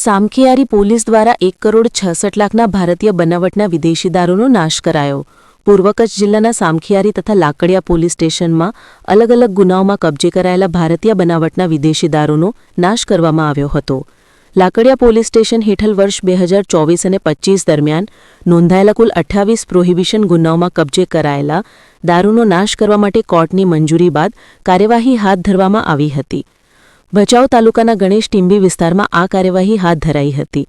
Samakhiyari police દ્વારા એક કરોડ છસઠ લાખના ભારતીય બનાવટના વિદેશી દારૂનો નાશ કરાયો. પૂર્વ કચ્છ જિલ્લાના સામખિયારી તથા લાકડિયા પોલીસ સ્ટેશનમાં અલગ અલગ ગુનાઓમાં કબજે કરાયેલા ભારતીય બનાવટના વિદેશી દારૂનો નાશ કરવામાં આવ્યો હતો. લાકડિયા પોલીસ સ્ટેશન હેઠળ વર્ષ બે હજાર ચોવીસ અને પચ્ચીસ દરમિયાન નોંધાયેલા કુલ અઠ્ઠાવીસ પ્રોહિબિશન ગુનાઓમાં કબજે કરાયેલા દારૂનો નાશ કરવા માટે કોર્ટની મંજૂરી બાદ કાર્યવાહી હાથ ધરવામાં આવી હતી. ભચાઉ તાલુકાના ગણેશ ટીંબી વિસ્તારમાં આ કાર્યવાહી હાથ ધરાઈ હતી.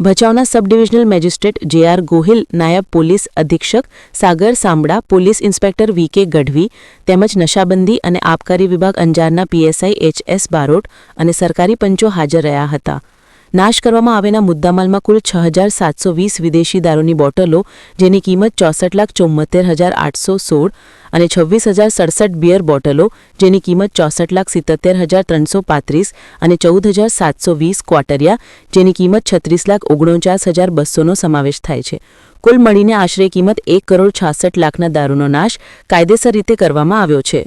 ભચાઉના sub divisional magistrate J R Gohil, નાયબ પોલીસ અધિક્ષક સાગર સાંબડા પોલીસ ઇન્સ્પેક્ટર વી કે ગઢવી તેમજ નશાબંધી અને આબકારી વિભાગ અંજારના પીએસઆઈ એચ એસ બારોટ અને સરકારી પંચો હાજર રહ્યા હતા. નાશ કરવામાં આવેલા મુદ્દામાલમાં કુલ છ હજાર સાતસો વીસ વિદેશી દારૂની બોટલો, જેની કિંમત ચોસઠ લાખ ચોમ્મોતેર હજાર આઠસો સોળ અને છવ્વીસ હજાર સડસઠ બિયર બોટલો, જેની કિંમત ચોસઠ લાખ સિત્તોતેર હજાર ત્રણસો પાંત્રીસ અને ચૌદ હજાર સાતસો વીસ ક્વાટરિયા જેની કિંમત છત્રીસ લાખ ઓગણચાસ હજાર બસોનો સમાવેશ થાય છે. કુલ મળીને આશરે કિંમત એક કરોડ છાસઠ લાખના દારૂનો નાશ કાયદેસર રીતે કરવામાં આવ્યો છે.